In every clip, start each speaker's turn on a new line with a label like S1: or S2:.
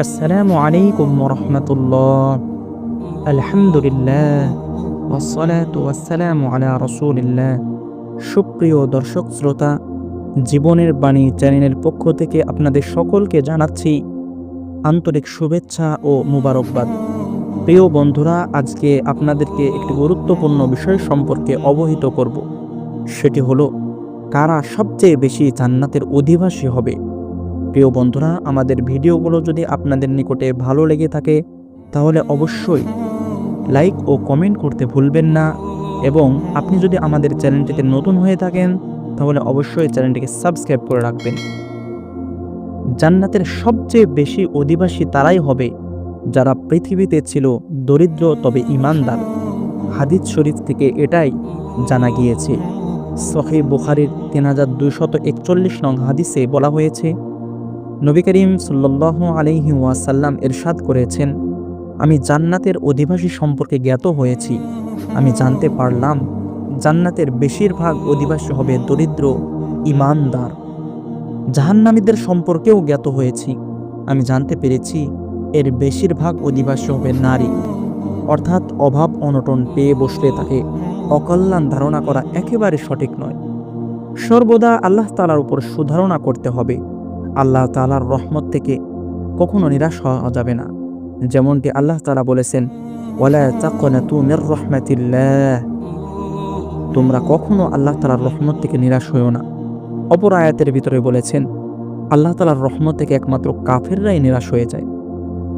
S1: আসসালামু আলাইকুম রহমতুল্লাহ। আলহামদুলিল্লাহ ওসলাত ওয়াসালামু আলা রসুলিল্লাহ। সুপ্রিয় দর্শক, শ্রোতা, জীবনের বাণী চ্যানেলের পক্ষ থেকে আপনাদের সকলকে জানাচ্ছি আন্তরিক শুভেচ্ছা ও মুবারকবাদ। প্রিয় বন্ধুরা, আজকে আপনাদেরকে একটি গুরুত্বপূর্ণ বিষয় সম্পর্কে অবহিত করব। সেটি হলো, কারা সবচেয়ে বেশি জান্নাতের অধিবাসী হবে? প্রিয় বন্ধুরা, আমাদের ভিডিওগুলো যদি আপনাদের নিকটে ভালো লেগে থাকে, তাহলে অবশ্যই লাইক ও কমেন্ট করতে ভুলবেন না। এবং আপনি যদি আমাদের চ্যানেলটিতে নতুন হয়ে থাকেন, তাহলে অবশ্যই চ্যানেলটিকে সাবস্ক্রাইব করে রাখবেন। জান্নাতের সবচেয়ে বেশি অধিবাসী তারাই হবে যারা পৃথিবীতে ছিল দরিদ্র তবে ইমানদার। হাদিস শরীফ থেকে এটাই জানা গিয়েছে। সহি বুখারির তিন হাজার দুইশত একচল্লিশ নং হাদিসে বলা হয়েছে নবী করিম সাল্লাহ আলহি ওয়াসাল্লাম এরশাদ করেছেন, আমি জান্নাতের অধিবাসী সম্পর্কে জ্ঞাত হয়েছি। আমি জানতে পারলাম, জান্নাতের বেশিরভাগ অধিবাসী হবে দরিদ্র, ইমানদার। জাহান্নামীদের সম্পর্কেও জ্ঞাত হয়েছি। আমি জানতে পেরেছি, এর বেশিরভাগ অধিবাসী হবে নারী। অর্থাৎ অভাব অনটন পেয়ে বসলে তাকে অকল্যাণ ধারণা করা একেবারে সঠিক নয়। সর্বদা আল্লাহ তালার উপর সুধারণা করতে হবে। আল্লাহ তালার রহমত থেকে কখনো নিরাশ হওয়া যাবে না। যেমনটি আল্লাহ তালা বলেছেন তোমরা কখনো আল্লাহ তালার রহমত থেকে নিরাশ হইও না। অপর আয়াতের ভিতরে বলেছেন, আল্লাহ তালার রহমত থেকে একমাত্র কাফেররাই নিরাশ হয়ে যায়।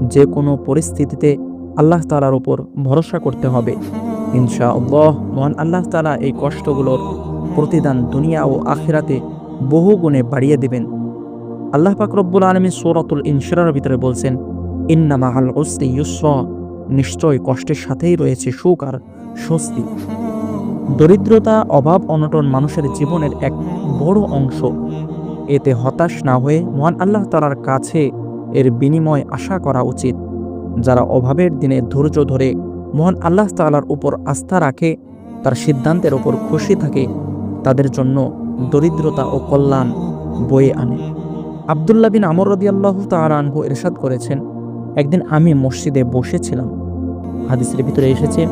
S1: যে কোনো পরিস্থিতিতে আল্লাহ তালার উপর ভরসা করতে হবে। ইনশা আল্লাহ মহান আল্লাহ তালা এই কষ্টগুলোর প্রতিদান দুনিয়া ও আখেরাতে বহু গুণে বাড়িয়ে দেবেন। আল্লাহ পাক রব্বুল আলমী সৌরাতুল ইনশরার ভিতরে বলছেন, ইন্না মাহাল ওস্তি ইউসর নিশ্চয় কষ্টের সাথেই রয়েছে সুখ আর স্বস্তি। দরিদ্রতা, অভাব, অনটন মানুষের জীবনের এক বড় অংশ। এতে হতাশ না হয়ে মহান আল্লাহ তালার কাছে এর বিনিময় আশা করা উচিত। যারা অভাবের দিনে ধৈর্য ধরে মহান আল্লাহ তালার উপর আস্থা রাখে, তার সিদ্ধান্তের ওপর খুশি থাকে, তাদের জন্য দরিদ্রতা ও কল্যাণ বয়ে আনে। আবদুল্লাহ বিন আমর রদি আল্লাহ এরশাদ করেছেন, একদিন আমি মসজিদে বসেছিলাম। হাদিসের ভিতরে এসেছে,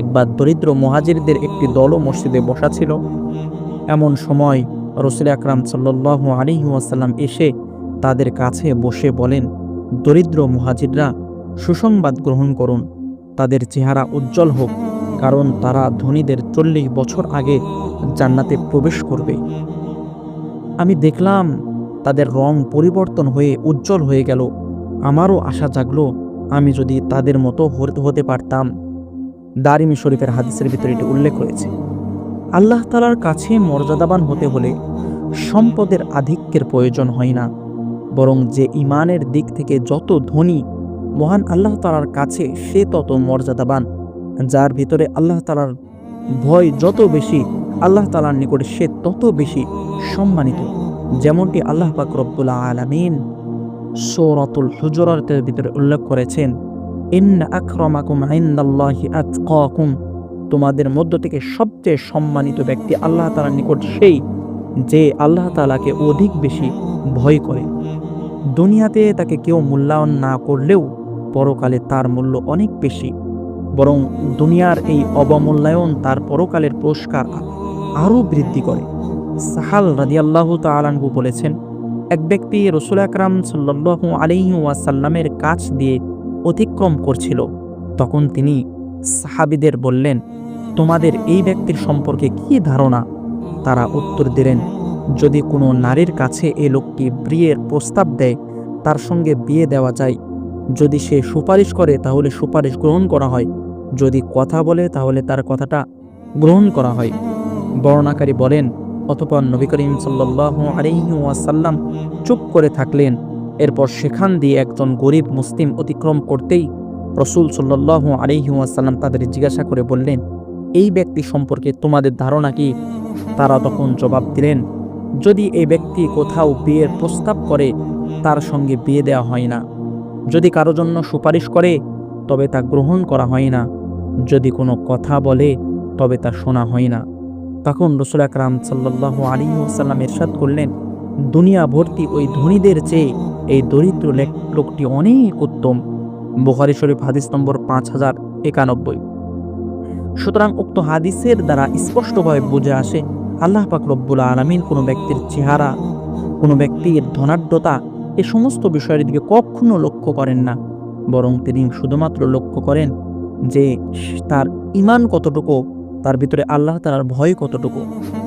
S1: একবার দরিদ্র মহাজিরদের একটি দলও মসজিদে বসা ছিল। এমন সময় রসুল আকরাম সাল্লাহ আলী ওয়াসাল্লাম এসে তাদের কাছে বসে বলেন, দরিদ্র মহাজিররা, সুসংবাদ গ্রহণ করুন। তাদের চেহারা উজ্জ্বল হোক, কারণ তারা ধনীদের চল্লিশ বছর আগে জান্নাতে প্রবেশ করবে। আমি দেখলাম তাদের রং পরিবর্তন হয়ে উজ্জ্বল হয়ে গেল। আমারও আশা জাগলো, আমি যদি তাদের মতো হতে পারতাম। দারিমি শরীফের হাদিসের ভিতরে এটি উল্লেখ করেছে আল্লাহ তালার কাছে মর্যাদাবান হতে হলে সম্পদের আধিক্যের প্রয়োজন হয় না, বরং যে ইমানের দিক থেকে যত ধনী, মহান আল্লাহ তালার কাছে সে তত মর্যাদাবান, যার ভিতরে আল্লাহ তালার ভয় যত বেশি, আল্লাহ তালার নিকটে সে তত বেশি সম্মানিত। যেমনটি আল্লাহ পাক রব্বুল আলমিন সৌরাতুল হুজরাতের ভিতরে উল্লেখ করেছেন আক্রমাকুম আইন্দাল্লাহি তোমাদের মধ্য থেকে সবচেয়ে সম্মানিত ব্যক্তি আল্লাহ তালার নিকট সেই যে আল্লাহ তালাকে অধিক বেশি ভয় করে। দুনিয়াতে তাকে কেউ মূল্যায়ন না করলেও পরকালে তার মূল্য অনেক বেশি। বরং দুনিয়ার এই অবমূল্যায়ন তার পরকালের পুরস্কার আরও বৃদ্ধি করে। সাহাল রাদিয়াল্লাহু তালানহু বলেছেন, এক ব্যক্তি রসুল আকরাম সাল্লাহু আলিহি ওয়াসাল্লামের কাছ দিয়ে অতিক্রম করছিল। তখন তিনি সাহাবিদের বললেন, তোমাদের এই ব্যক্তির সম্পর্কে কি ধারণা? তারা উত্তর দিলেন, যদি কোনো নারীর কাছে এ লোকটি বিয়ের প্রস্তাব দেয়, তার সঙ্গে বিয়ে দেওয়া যায়। যদি সে সুপারিশ করে, তাহলে সুপারিশ গ্রহণ করা হয়। যদি কথা বলে, তাহলে তার কথাটা গ্রহণ করা হয়। বর্ণাকারী বলেন অতপর নবী করিম সাল্লাহ আলিহি ওয়াসাল্লাম চুপ করে থাকলেন। এরপর সেখান দিয়ে একজন গরিব মুসলিম অতিক্রম করতেই রসুল সাল্লাহ আলিহি ওয়াসাল্লাম তাদের জিজ্ঞাসা করে বললেন, এই ব্যক্তি সম্পর্কে তোমাদের ধারণা কি? তারা তখন জবাব দিলেন, যদি এই ব্যক্তি কোথাও বিয়ের প্রস্তাব করে, তার সঙ্গে বিয়ে দেওয়া হয় না। যদি কারও জন্য সুপারিশ করে, তবে তা গ্রহণ করা হয় না। যদি কোনো কথা বলে, তবে তা শোনা হয় না। তখন রসুল আকরাম সাল্লাহ আলী ওসাল্লাম এরশাদ করলেন, দুনিয়া ভর্তি ওই ধনীদের চেয়ে এই দরিদ্র লোকটি অনেক উত্তম। বুখারি শরীফ হাদিস নম্বর পাঁচ হাজার একানব্বই। সুতরাং উক্ত হাদিসের দ্বারা স্পষ্টভাবে বুঝে আসে, আল্লাহ পাক রব্বুল আলমিন কোনো ব্যক্তির চেহারা, কোনো ব্যক্তির ধনাঢ্যতা এ সমস্ত বিষয়ের দিকে কখনো লক্ষ্য করেন না। বরং তিনি শুধুমাত্র লক্ষ্য করেন যে তার ইমান কতটুকু তার ভিতরে আল্লাহ তালার ভয় কতটুকু?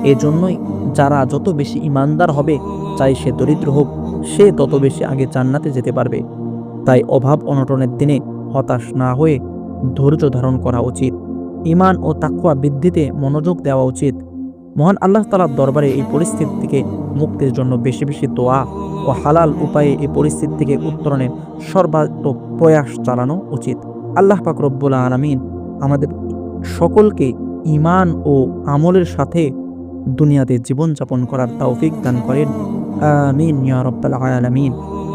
S1: এজন্যই যারা যত বেশি ইমানদার হবে, চাই সে দরিদ্র হোক, সে তত বেশি আগে জান্নাতে যেতে পারবে। তাই অভাব অনটনের দিনে হতাশ না হয়ে ধৈর্য ধারণ করা উচিত। ইমান ও তাকুয়া বৃদ্ধিতে মনোযোগ দেওয়া উচিত। মহান আল্লাহ তালার দরবারে এই পরিস্থিতি থেকে মুক্তির জন্য বেশি বেশি দোয়া ও হালাল উপায়ে এই পরিস্থিতি থেকে উত্তরণের সর্বাত্মক প্রয়াস চালানো উচিত। আল্লাহ পাক আলমিন আমাদের সকলকে ইমান ও আমলের সাথে দুনিয়াতে জীবনযাপন করার তৌফিক দান করেন। আমিন ইয়া রব্বাল আলামিন।